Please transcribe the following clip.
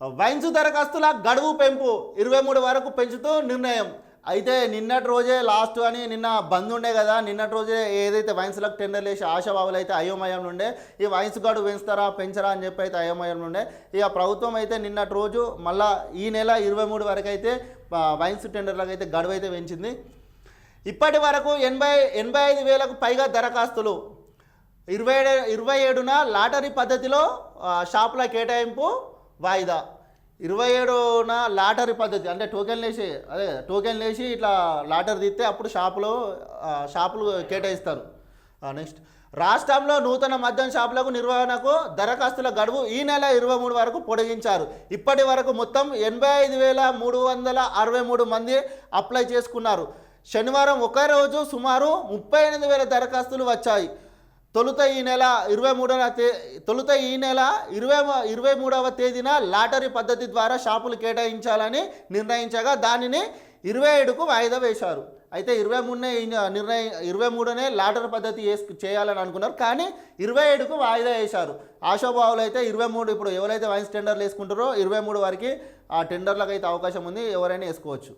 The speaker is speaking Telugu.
వైన్స్ దరఖాస్తుల గడువు పెంపు ఇరవై మూడు వరకు పెంచుతూ నిర్ణయం. అయితే నిన్నటి రోజే లాస్ట్ అని నిన్న బంద్ ఉండే కదా నిన్నటి రోజే ఏదైతే వైన్స్లకు టెండర్లు వేసి ఆశాబాబులు అయితే అయోమయం నుండే ఈ వైన్స్ గడువు పెంచుతారా పెంచరా అని చెప్పి అయితే అయోమయం నుండే. ఇక ప్రభుత్వం అయితే నిన్నటి రోజు మళ్ళా ఈ నెల ఇరవై మూడు వరకు అయితే వైన్స్ టెండర్లకు అయితే గడువు అయితే పెంచింది. ఇప్పటి వరకు ఎనభై ఎనభై ఐదు వేలకు పైగా దరఖాస్తులు. ఇరవై ఏడు ఇరవై ఏడున లాటరీ పద్ధతిలో షాపుల కేటాయింపు వాయిదా. ఇరవై ఏడున లాటరీ పద్ధతి అంటే టోకెన్లు వేసి అదే టోకెన్లు వేసి ఇట్లా లాటరీ తీస్తే అప్పుడు షాపులో షాపులు కేటాయిస్తారు. నెక్స్ట్. రాష్ట్రంలో నూతన మద్యం షాపులకు నిర్వహణకు దరఖాస్తుల గడువు ఈ నెల ఇరవై మూడు వరకు పొడిగించారు. ఇప్పటి వరకు మొత్తం ఎనభై ఐదు వేల మూడు వందల అరవై మూడు మంది అప్లై చేసుకున్నారు. శనివారం ఒకే రోజు సుమారు ముప్పై ఎనిమిది వేల దరఖాస్తులు వచ్చాయి. తొలుత ఈ నెల ఇరవై మూడవ తే తొలుత ఈ నెల ఇరవై ఇరవై మూడవ తేదీన లాటరీ పద్ధతి ద్వారా షాపులు కేటాయించాలని నిర్ణయించగా దానిని ఇరవై ఏడుకు వాయిదా వేశారు. అయితే ఇరవై మూడునే నిర్ణయ నిర్ణయం ఇరవై మూడునే లాటరీ పద్ధతి వేసు చేయాలని అనుకున్నారు. కానీ ఇరవై ఏడుకు వాయిదా వేశారు. ఆశాభావులు అయితే ఇరవై మూడు ఇప్పుడు ఎవరైతే వైన్స్ టెండర్లు వేసుకుంటారో ఇరవై మూడు వరకు ఆ టెండర్లకు అయితే అవకాశం ఉంది. ఎవరైనా వేసుకోవచ్చు.